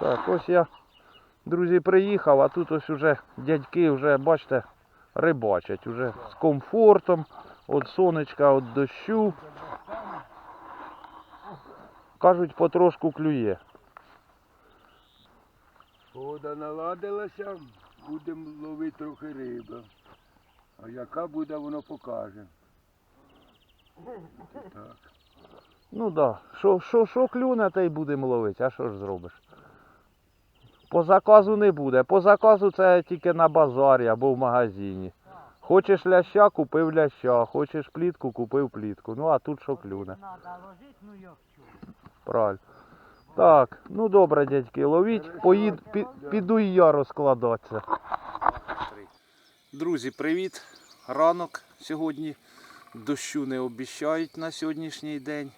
Так, ось я, друзі, приїхав, а тут ось уже дядьки вже, бачите, рибачать. Уже з комфортом, від сонечка, від дощу. Кажуть, потрошку клює. Вода наладилася, будемо ловити трохи риби. А яка буде, воно покаже. Так. Ну да. Що, що, що клюне, те й будемо ловити, а що ж зробиш? По заказу не буде. По заказу це тільки на базарі або в магазині. Хочеш ляща, купив ляща, хочеш плітку, купив плітку. Ну а тут що клюне. Ну. Правильно. Так, ну добре, дядьки, ловіть, поїд, пі- піду і я розкладатися. Друзі, привіт. Ранок сьогодні. Дощу не обіщають на сьогоднішній день.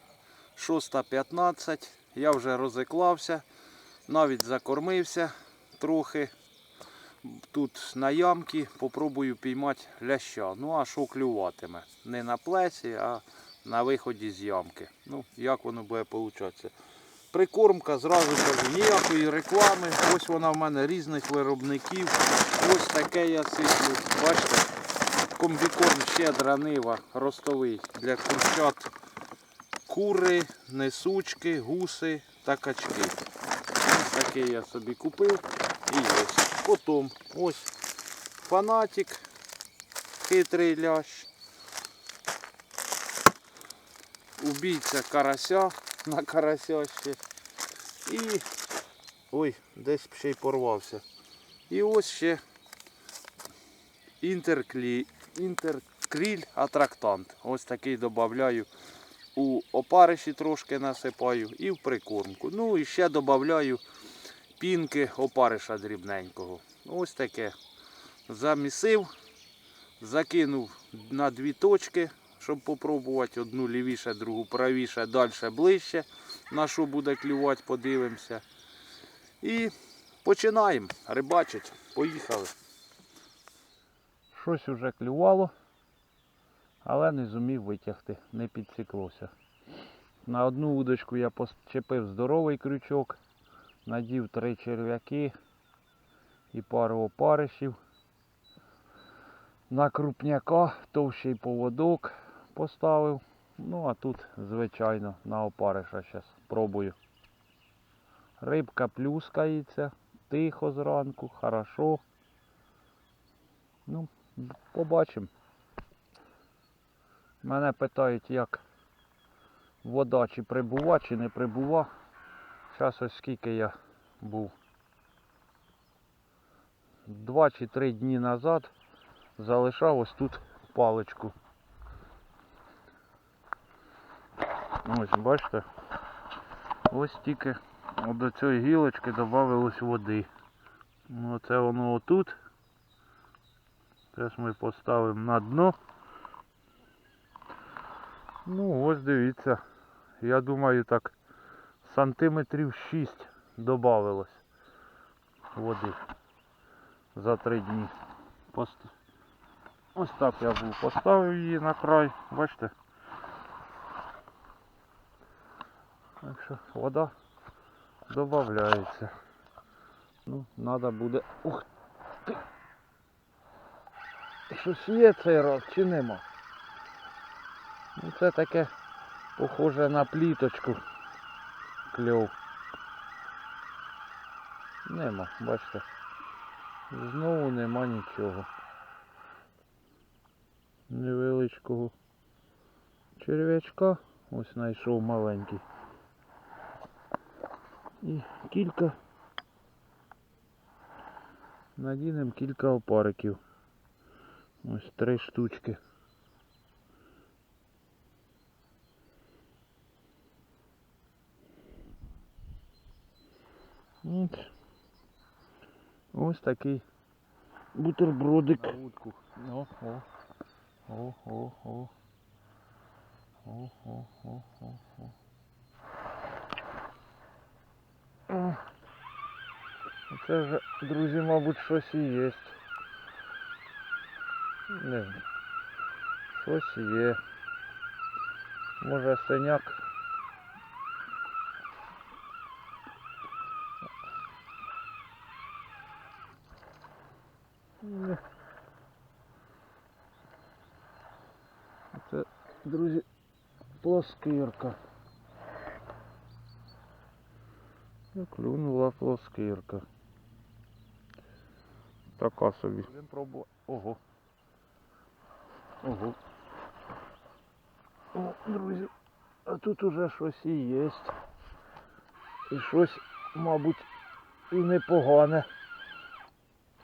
6.15. Я вже розіклався, навіть закормився трохи. Тут на ямки попробую піймати ляща. Ну а що клюватиме? Не на плесі, а на виході з ямки. Ну, як воно буде получатися. Прикормка, зразу кажу, ніякої реклами. Ось вона в мене різних виробників. Ось таке я сиплю. Бачите, комбікорм щедра нива ростовий для курчат. Кури, несучки, гуси та качки. Такий я собі купив. І ось. Потім ось фанатик, хитрий лящ. Убійця карася на карася ще. І. Ой, десь ще й порвався. І ось ще інтерклі... інтеркріль атрактант. Ось такий додаю у опариші трошки насипаю і в прикормку. Ну і ще додаю пінки опариша дрібненького. Ось таке. Замісив, закинув на дві точки, щоб попробувати одну лівіше, другу правіше, далі ближче. На що буде клювати, подивимося. І починаємо рибачить. Поїхали. Щось уже клювало, але не зумів витягти, не підсіклося. На одну удочку я почепив здоровий крючок, надів три черв'яки і пару опаришів. На крупняка товщий поводок поставив. Ну а тут, звичайно, на опариша зараз пробую. Рибка плюскається, тихо зранку, хорошо. Ну, побачимо. Мене питають, як вода чи прибува, чи не прибува. Зараз ось скільки я був. Два чи три дні назад залишав ось тут паличку. Ось, бачите? Ось тільки до цієї гілочки додавилось води. Ну, Оце воно отут. Зараз ми поставимо на дно. Ну ось дивіться. Я думаю так сантиметрів 6 додавилось води за три дні. Ось так я був поставив її на край, бачите? Так що вода додається. Ну, треба буде. Ух ти! Щось є цей раз чи нема? Це таке похоже на пліточку кльов. Нема, бачите. Знову нема нічого. Невеличкого черв'ячка. Ось знайшов маленький. І кілька. Надінемо кілька опариків. Ось три штучки. От. Ось такий бутербродик. На утку. О, о. О, о, о. О, о, о, о, о. О. Це вже, друзі, мабуть, щось і є. Не знаю. Щось є. Може синяк. Не. Це, друзі, плоскирка. І Клюнула плоскирка. Така собі. Він пробував. Ого. Ого. О, друзі, а тут уже щось і є. І щось, мабуть, і непогане.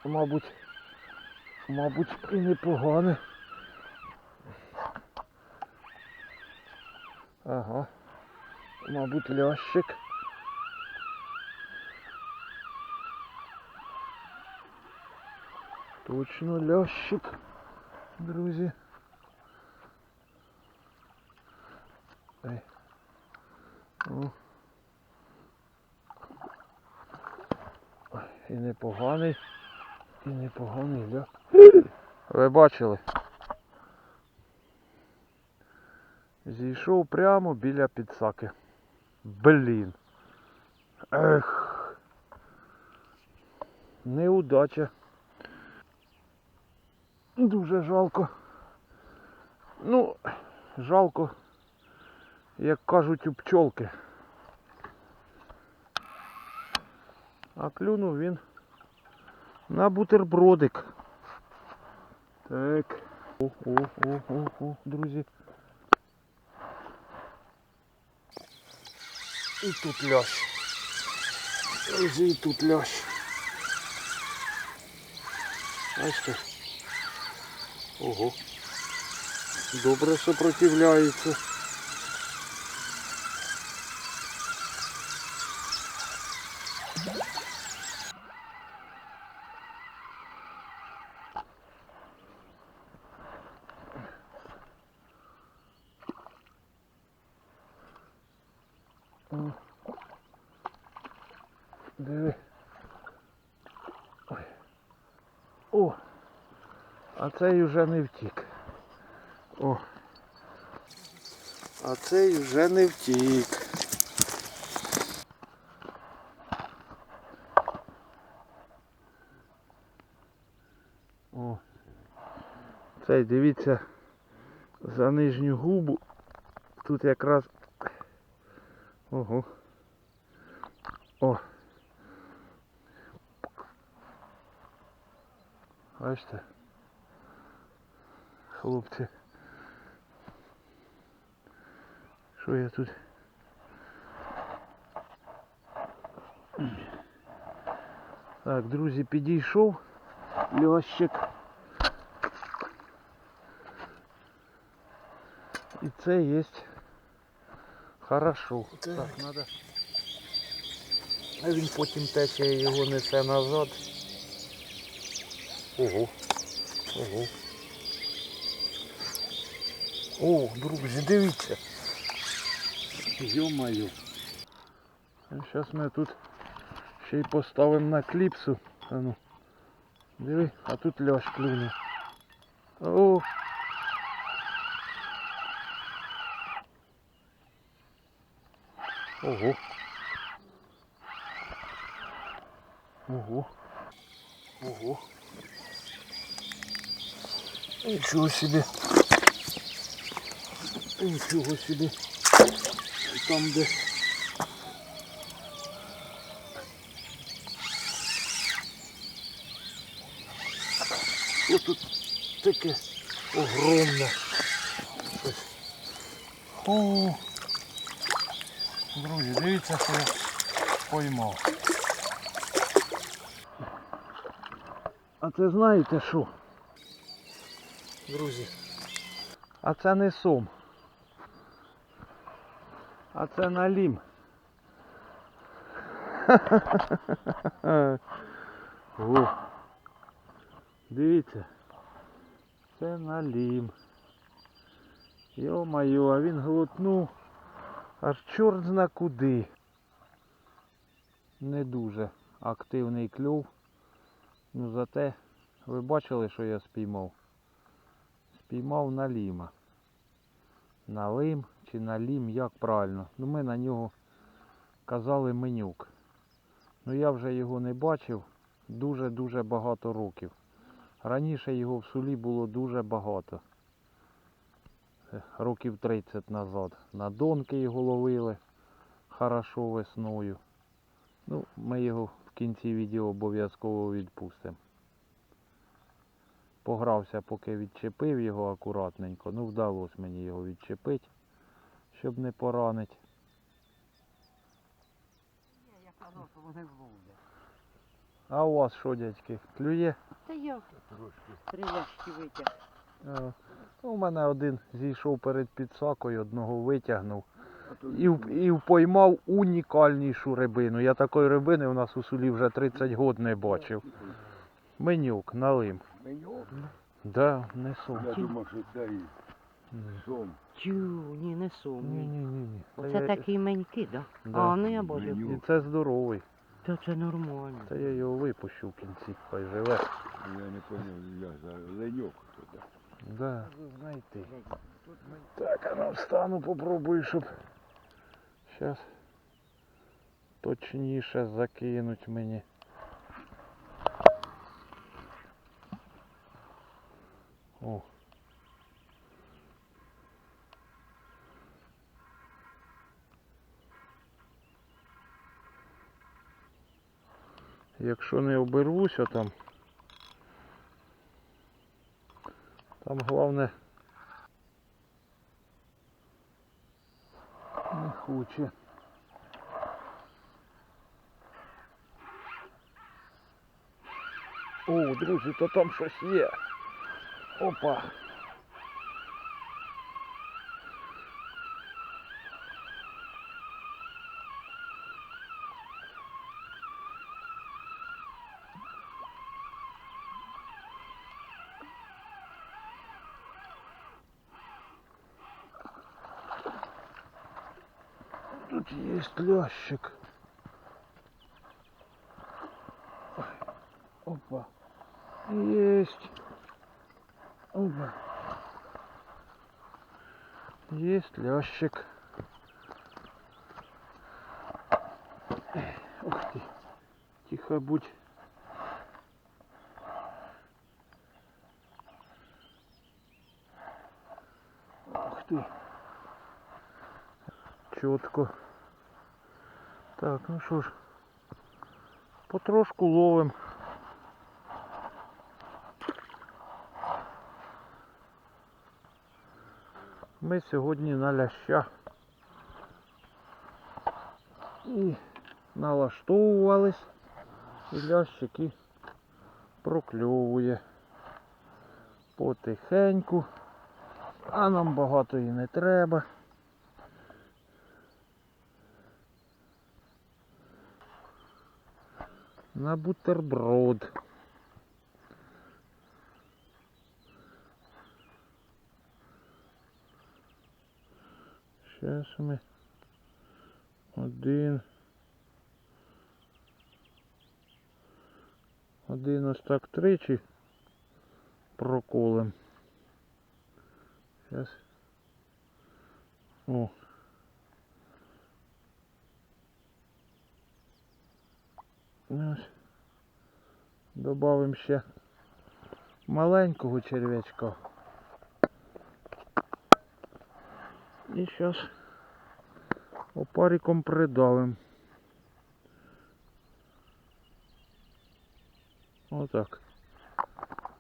Мабуть, мабуть, і непогане. Ага. Мабуть, лящик. Точно лящик, друзі. Ей. О. І непоганий, і непоганий ля. Ви бачили? Зійшов прямо біля підсаки. Блін. Ех. Неудача. Дуже жалко. Ну, жалко, як кажуть, у пчолки. А клюнув він на бутербродик. Так. О, о, о, о, о, друзі. І тут лящ. Друзі, і тут лящ. Бачите? Ого. Добре сопротивляється. О. Диви. Ой. О! А цей не втік. О. А цей вже не втік. О. Цей дивіться за нижню губу. Тут якраз. Ого. О. Бачите? Хлопці. Що я тут? Так, друзі, підійшов льощик. І це є хорошо. Так, надо. А він потім тече його несе назад. Ого. Ого. О, друзі, дивіться. Йо-моє. Зараз ми тут ще й поставимо на кліпсу. А ну. Диви, а тут ляш клюне. О. Ого. Ого. Ого. Нічого собі. Нічого собі. Там де. Що тут таке огромне. О, друзі, дивіться, що я поймав. А це знаєте що? Друзі. А це не сом. А це налім. Дивіться. Це налім. Йо-моє, а він глотнув аж чорт зна куди. Не дуже активний клюв. Ну зате ви бачили, що я спіймав? Спіймав наліма. Налим чи налім, як правильно. Ну ми на нього казали менюк. Ну я вже його не бачив дуже-дуже багато років. Раніше його в сулі було дуже багато. Е, Років 30 назад. На донки його ловили хорошо весною. Ну, ми його в кінці відео обов'язково відпустимо. Погрався, поки відчепив його акуратненько. Ну, вдалося мені його відчепити, щоб не поранити. Є, я казав, що вони буде. А у вас що, дядьки, клює? Та я Трошки. витяг. Е, ну, У мене один зійшов перед підсакою, одного витягнув. І, і впоймав унікальнішу рибину. Я такої рибини у нас у селі вже 30 років не бачив. Менюк, налим. Меню? Да, несу. Я думав, що це і сом. Тю, ні, не Ні, сумний. ні, ні, ні. Оце такі меньки, да? Да. А, ну я. І це здоровий. Та це нормально. Та я його випущу в кінці, хай живе. Я не зрозумів, я за леньок туди. Да, знайти. Так, а ну встану, попробую, щоб зараз точніше закинуть мені. О. Якщо не обервуся там, там головне не хоче. О, друзі, то там щось є. Опа. Тут есть лящик. Ой, Опа. Есть. Опа. Есть лящик. Ух ты. Тихо будь. Ух ты. Чітко. Так, ну що ж, потрошку ловим. Ми сьогодні на ляща. І налаштовувались. І лящики прокльовує потихеньку. А нам багато і не треба. На бутерброд. Сейчас ми один. Один ось так тричі проколем. Сейчас. О. Добавимо ще маленького черв'ячка. І зараз опариком придавим. Отак.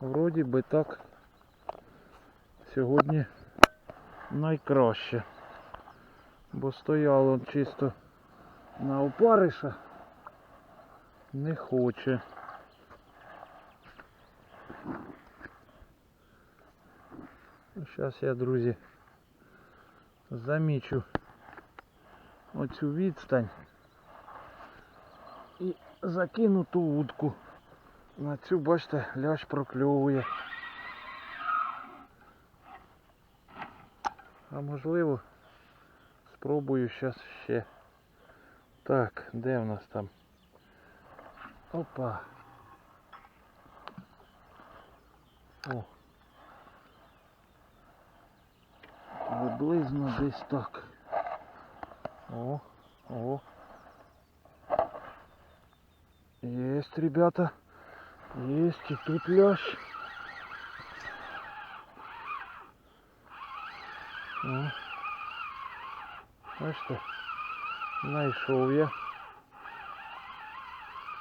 Вроді би так сьогодні найкраще. Бо стояло чисто на опариша не хоче. Зараз я, друзі, замічу оцю відстань і закину ту вудку. На цю, бачите, ляж прокльовує. А можливо, спробую зараз ще. Так, де в нас там? Опа. О. Приблизно десь так. О, о. Есть, ребята. Есть и тут ляж. О. Знаешь что? Нашел я.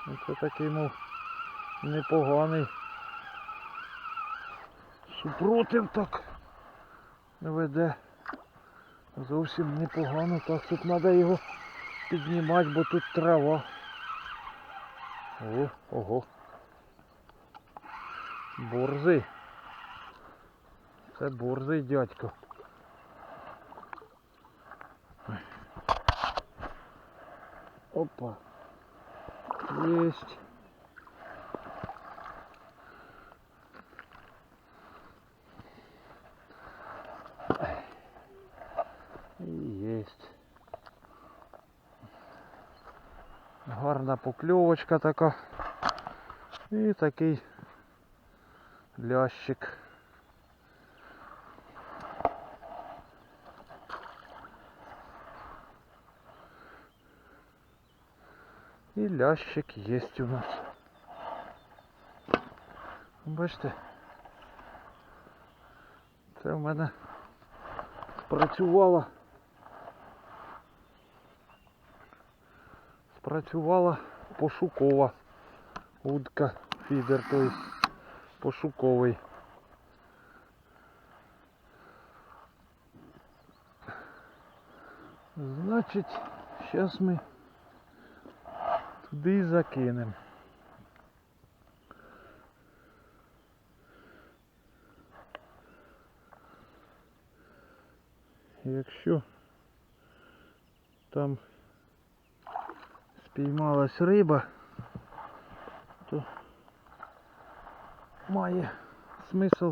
Це такий, мов, непоганий. Супротив так веде. Зовсім непогано. Так тут треба його піднімати, бо тут трава. О, ого. Борзий. Це борзий дядько. Опа. Есть. І Есть. Гарна покльовочка така. І такий лящик. Лящик є у нас. Бачите? Це в мене спрацювала. Спрацювала пошукова удка фідер, тобто пошуковий. Значить, зараз ми туди і закинемо. Якщо там спіймалась риба, то має смисл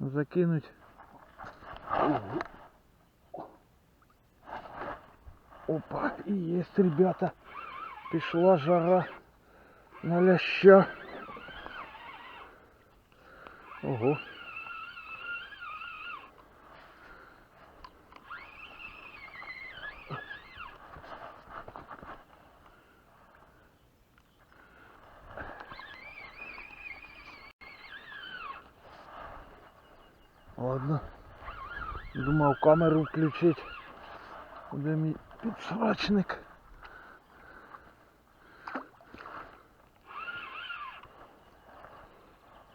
закинуть. Опа, і є, ребята. Пішла жара на ляща. Ого. Ладно. Думав камеру включить. Де мій підсрачник?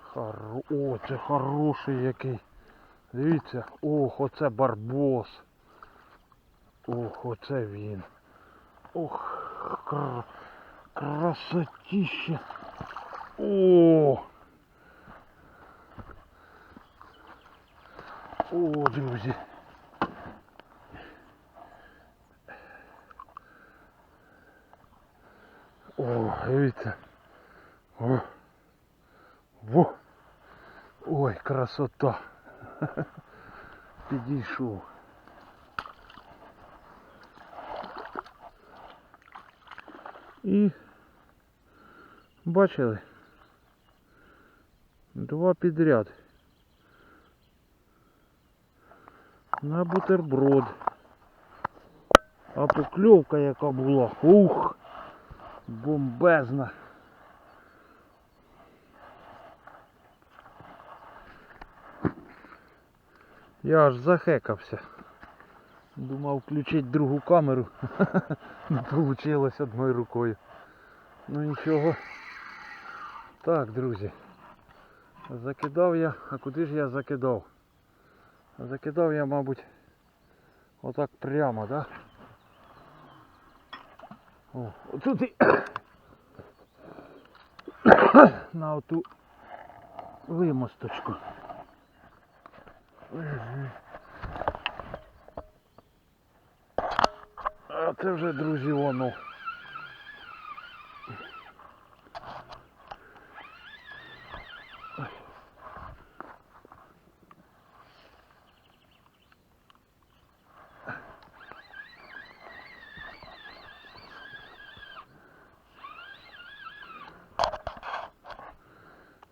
Хоро... О, це хороший який. Дивіться, ох, оце барбос. Ох, оце він. Ох, кр... красотіще. О! О, друзі. О, дивіться. О. Во. Ой, красота. Підійшов. І бачили? Два підряд. На бутерброд. А покльовка яка була. Ух! Бомбезна. Я аж захекався. Думав включити другу камеру. Не вийшло одною рукою. Ну нічого. Так, друзі. Закидав я, а куди ж я закидав? Закидав я, мабуть, отак прямо, да? О, отут і на оту вимосточку. А це вже, друзі, воно.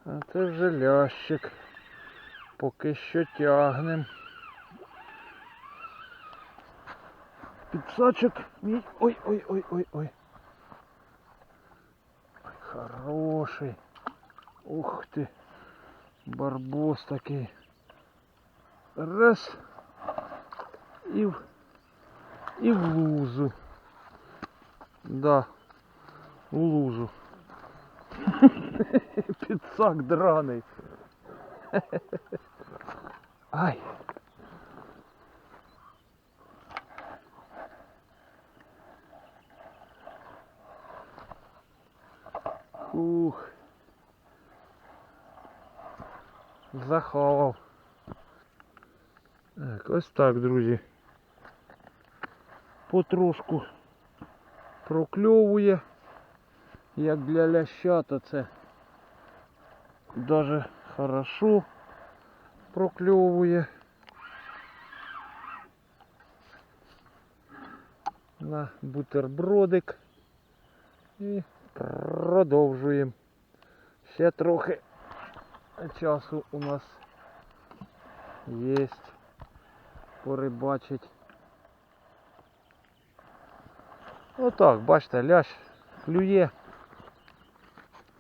А це вже. Поки що тягнем. Підсачок мій. Ой, ой, ой, ой, ой. Ой, Хороший. Ух ти. Барбос такий. Раз. І в, і в лузу. Да. У лужу. Підсак драний. Ай. Ух. Заховав. Так, ось так, друзі. Потрошку прокльовує. Як для ляща, то це дуже хорошо прокльовує. На бутербродик. І продовжуємо. Ще трохи часу у нас є порибачить. Отак, бачите, лящ клює.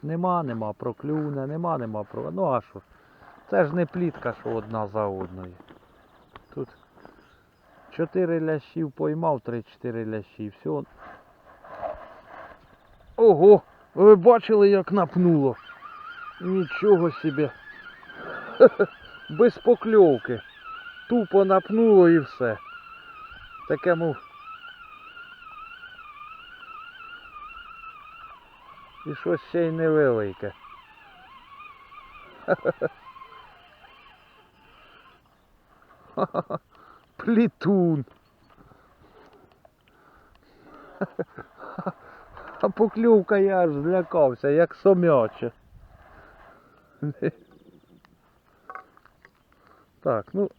Нема, нема, проклюне, нема, нема про. Ну а що? Це ж не плітка, що одна за одною. Тут 4 лящів поймав, 3-4 лящі, все. Ого! Ви бачили, як напнуло? Нічого собі. Без покльовки. Тупо напнуло і все. Таке мов. І щось ще й невелике. Плітун. А покльовка я аж злякався, як сомяче. Так, ну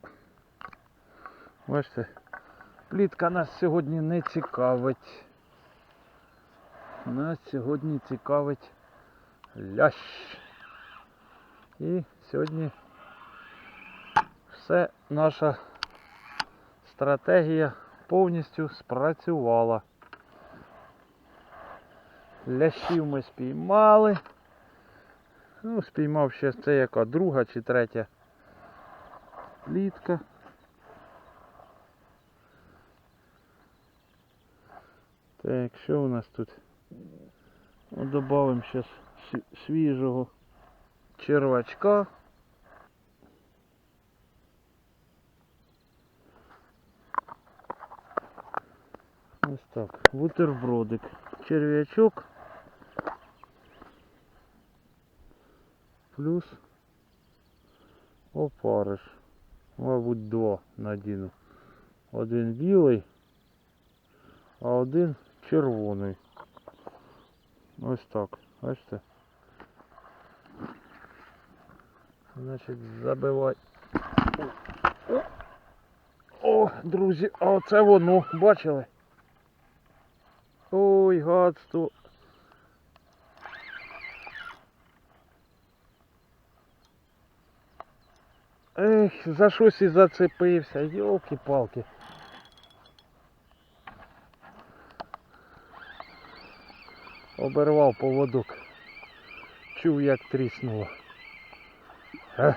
бачите, плітка нас сьогодні не цікавить. Нас сьогодні цікавить лящ. І сьогодні все наша стратегія повністю спрацювала. Лящів ми спіймали. Ну, спіймав ще це яка друга чи третя плітка. Так, що у нас тут? Добавимо зараз свіжого червачка. Ось так, бутербродик. Черв'ячок. Плюс опариш. Мабуть, два надіну. Один білий, а один червоний. Ось так. Бачите? Значить, забивай. О, друзі, а оце воно, бачили? Ой, гадство. Ех, за щось і зацепився, йолки-палки. Обервав поводок. Чув як тріснуло. Е.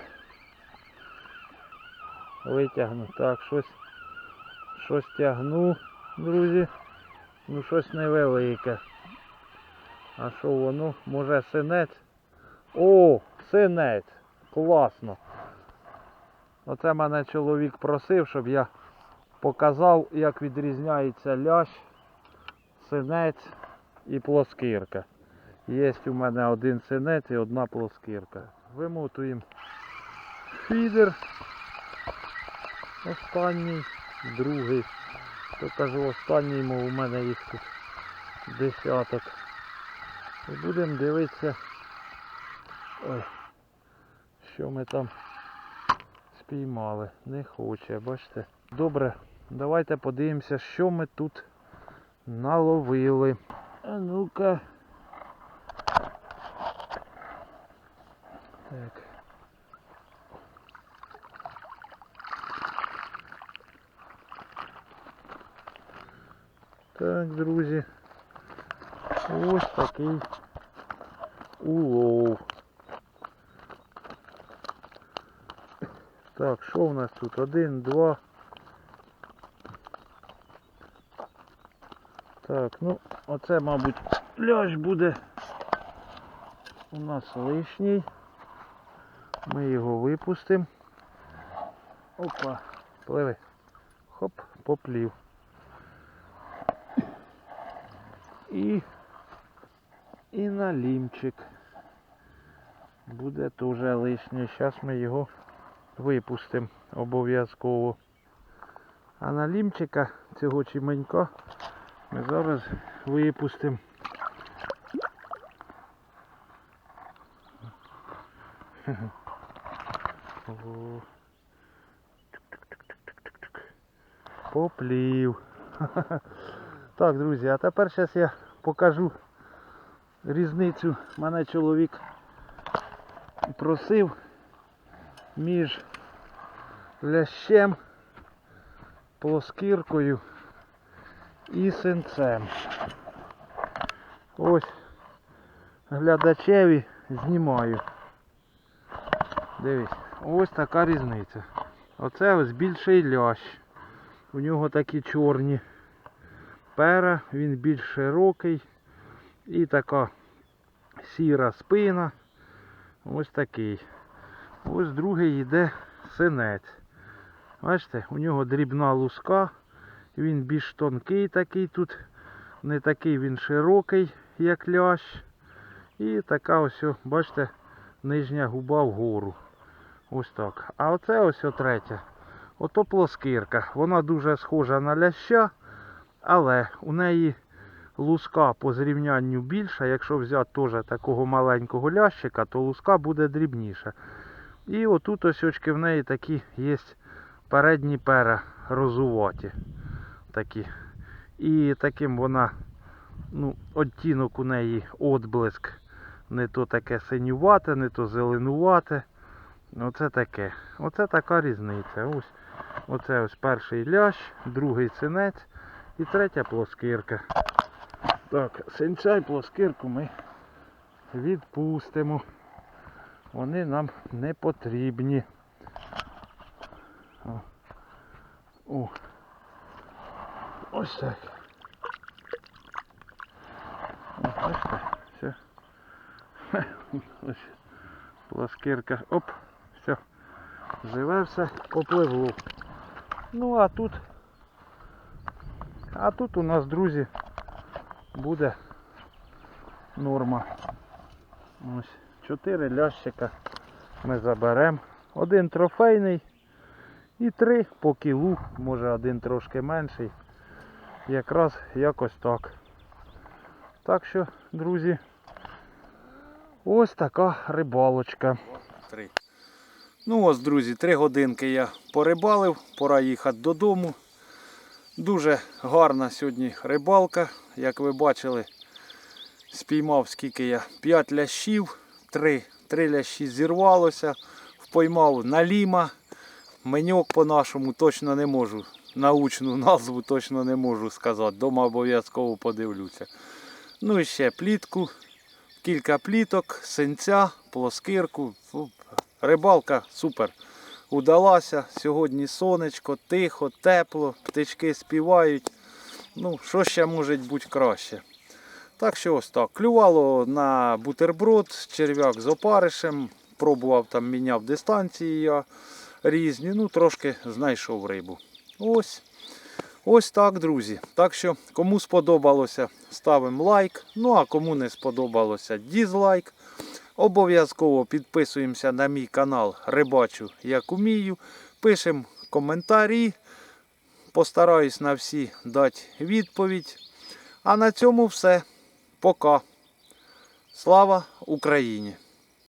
Витягну. Так, щось. Щось тягну, друзі. Ну щось невелике. А що воно? Може синець? О, синець! Класно! Оце мене чоловік просив, щоб я показав, як відрізняється лящ, синець і плоскирка. Є у мене один синець і одна плоскирка. Вимотуємо фідер. Останній, другий. То кажу останній, мов у мене їх тут десяток. І будемо дивитися, ой, що ми там спіймали. Не хоче, бачите. Добре, давайте подивимося, що ми тут наловили. А ну-ка. Так. Так, друзі. Ось такий улов. Так, що у нас тут? Один, два. Так, ну, оце, мабуть, ляж буде у нас лишній. Ми його випустимо. Опа, пливи. Хоп, поплів. І, і налімчик. Буде теж лишній. Зараз ми його випустимо обов'язково. А налімчика цього чіменька ми зараз випустимо. Поплів. Так, друзі, а тепер зараз я покажу різницю. Мене чоловік просив між лящем, плоскіркою і синцем. Ось глядачеві знімаю. Дивись, ось така різниця. Оце ось більший лящ. У нього такі чорні пера, він більш широкий і така сіра спина. Ось такий. Ось другий йде синець. Бачите, у нього дрібна луска, він більш тонкий такий тут, не такий він широкий, як лящ. І така ось, бачите, нижня губа вгору. Ось так. А оце ось третя. Ото плоскирка. Вона дуже схожа на ляща, але у неї луска по зрівнянню більша. Якщо взяти теж такого маленького лящика, то луска буде дрібніша. І отут ось очки в неї такі є передні пера розуваті. Такі. І таким вона, ну, оттінок у неї отблиск. Не то таке синювате, не то зеленувате. Оце таке. Оце така різниця. Ось. Оце ось перший лящ, другий синець і третя плоскирка. Так, синця і плоскирку ми відпустимо. Вони нам не потрібні. О. О. Ось так. О, бачите, все. Ось плоскирка. Оп, все. Живе все, попливло. Ну а тут. А тут у нас, друзі, буде норма. Ось. Чотири лящика ми заберемо. Один трофейний і три по кілу, може один трошки менший. Якраз якось так. Так що, друзі, ось така рибалочка. Три. Ну ось, друзі, три годинки я порибалив, пора їхати додому. Дуже гарна сьогодні рибалка. Як ви бачили, спіймав скільки я 5 лящів, 3, 3 лящі зірвалося, впоймав наліма. Меньок по-нашому точно не можу. Научну назву точно не можу сказати. Дома обов'язково подивлюся. Ну і ще плітку, кілька пліток, синця, плоскирку. Рибалка супер. Удалася. Сьогодні сонечко, тихо, тепло, птички співають. Ну, що ще може бути краще? Так що ось так. Клювало на бутерброд, черв'як з опаришем. Пробував там, міняв дистанції я різні. Ну, трошки знайшов рибу. Ось. Ось так, друзі. Так що, кому сподобалося, ставимо лайк. Ну а кому не сподобалося, дізлайк. Обов'язково підписуємося на мій канал Рибачу як умію. Пишемо коментарі. Постараюсь на всі дати відповідь. А на цьому все. Пока. Слава Україні!